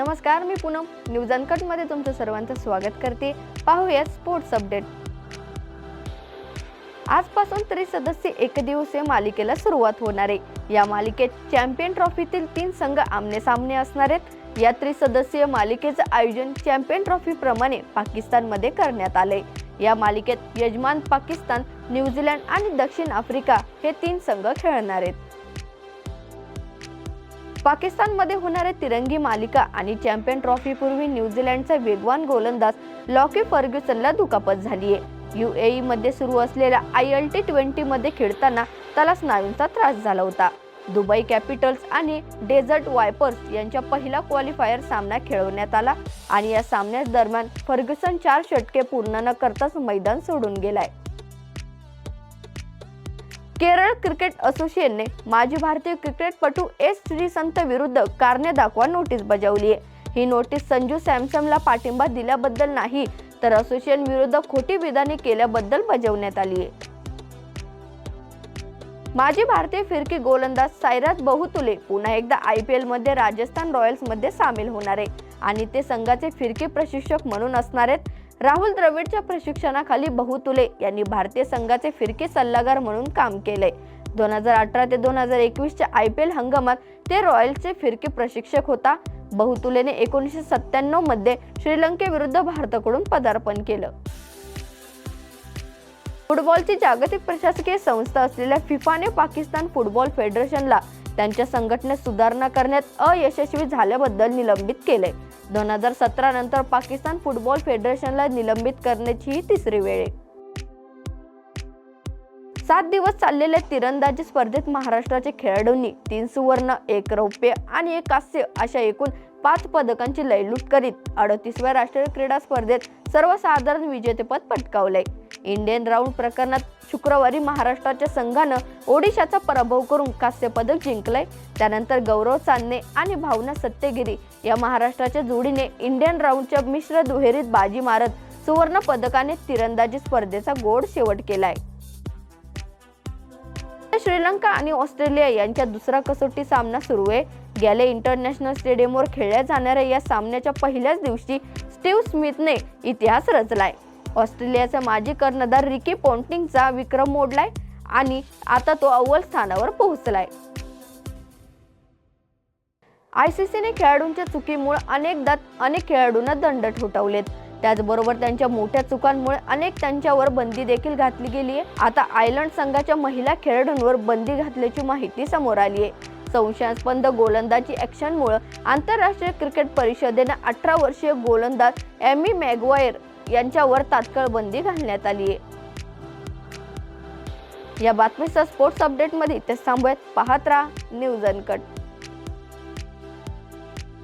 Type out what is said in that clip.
नमस्कार मी पूनम. न्यूज अनकटमध्ये तुमचं सर्वांचं स्वागत करते. पाहूया स्पोर्ट्स अपडेट आजपासून त्रिसदस्यीय एकदिवसीय मालिकेला सुरुवात होणार आहे. या मालिकेत चॅम्पियन ट्रॉफीतील तीन संघ आमने सामने असणार आहेत. या त्रिसदस्यीय मालिकेचं आयोजन चॅम्पियन ट्रॉफी प्रमाणे पाकिस्तानमध्ये करण्यात आले या मालिकेत यजमान पाकिस्तान न्यूझीलंड आणि दक्षिण आफ्रिका हे तीन संघ खेळणार आहेत. पाकिस्तानमध्ये होणाऱ्या तिरंगी मालिका आणि चॅम्पियन ट्रॉफीपूर्वी न्यूझीलंडचा वेगवान गोलंदाज लॉकी फर्ग्युसनला दुखापत झाली आहे युएई मध्ये सुरू असलेल्या आय एल टी ट्वेंटीमध्ये खेळताना त्याला स्नायूंचा त्रास झाला होता. Dubai Capitals and Desert Vipers यांच्या पहिला क्वालिफायर सामना खेळवण्यात आला आणि या सामन्या दरम्यान फर्ग्युसन चार षटके पूर्ण न करताच मैदान सोडून गेलाय. केरळ क्रिकेट असोसिएशनने माजी भारतीय क्रिकेटपटू एस श्रीसंत विरुद्ध कारणे दाखवा नोटीस बजावली आहे. ही नोटीस संजू सॅमसंगला पाठिंबा दिल्याबद्दल नाही तर असोसिएशन विरुद्ध खोटी विधाने केल्याबद्दल बजावण्यात आली आहे. माजी भारतीय फिरकी गोलंदाज सायराज बहुतुले पुन्हा एकदा आय पी एलमध्ये राजस्थान रॉयल्समध्ये सामील होणार आहे आणि ते संघाचे फिरकी प्रशिक्षक म्हणून असणार आहेत. राहुल द्रविडच्या प्रशिक्षणाखाली बहुतुले यांनी भारतीय संघाचे फिरकी सल्लागार म्हणून काम केले. दोन हजार अठरा ते दोन हजार एकवीसच्या आय पी एल हंगामात ते रॉयल्सचे फिरकी प्रशिक्षक होता. बहुतुलेने एकोणीसशे सत्त्याण्णवमध्ये श्रीलंकेविरुद्ध भारताकडून पदार्पण केलं. फुटबॉलची जागतिक प्रशासकीय संस्था असलेल्या फिफाने पाकिस्तान फुटबॉल फेडरेशनला त्यांच्या संघटनेत सुधारणा करण्यात अयशस्वी झाल्याबद्दल निलंबित केले. दोन हजार सतरा नंतर पाकिस्तान फुटबॉल फेडरेशनला निलंबित करण्याची ही तिसरी वेळ आहे. सात दिवस चाललेल्या तिरंदाजी स्पर्धेत महाराष्ट्राच्या खेळाडूंनी तीन सुवर्ण एक रौप्य आणि एक कांस्य अशा एकूण पाच पदकांची लयलूट करीत अडतीसव्या राष्ट्रीय क्रीडा स्पर्धेत सर्वसाधारण विजेतेपद पटकावले इंडियन राऊंड प्रकरणात शुक्रवारी महाराष्ट्राच्या संघानं ओडिशाचा पराभव करून कांस्य पदक जिंकलंय. त्यानंतर गौरव चांदणे आणि भावना सत्यगिरी या महाराष्ट्राच्या जोडीने इंडियन राऊंडच्या मिश्र दुहेरीत बाजी मारत सुवर्ण पदकाने तिरंदाजी स्पर्धेचा गोड शेवट केलाय. श्रीलंका आणि ऑस्ट्रेलिया यांच्या दुसरा कसोटी सामना सुरू आहे. गेले इंटरनॅशनल स्टेडियमवर खेळल्या जाणाऱ्या या सामन्याच्या पहिल्याच दिवशी स्टीव्ह स्मिथने इतिहास रचलाय. ऑस्ट्रेलियाचा माजी कर्णधार रिकी पॉन्टिंगचा विक्रम मोडलाय आणि आता तो अव्वल स्थानावर पोहोचलाय. आय सी सीने खेळाडूंच्या चुकीमुळे अनेकदा अनेक खेळाडूंना दंड ठोठावलेत. त्याचबरोबर त्यांच्या मोठ्या चुकांमुळे अनेक त्यांच्यावर बंदी देखील घातली गेली आहे. आता आयर्लंड संघाच्या महिला खेळाडूंवर बंदी घातल्याची माहिती समोर आली आहे. संशयास्पद गोलंदाजी ॲक्शनमुळे आंतरराष्ट्रीय क्रिकेट परिषदेनं अठरा वर्षीय गोलंदाज एमी मॅगवायर यांच्यावर तात्काळ बंदी घालण्यात आली आहे. या बातमीचा स्पोर्ट्स अपडेटमध्ये ते थांबूयात पाहत राहा न्यूज अनकट.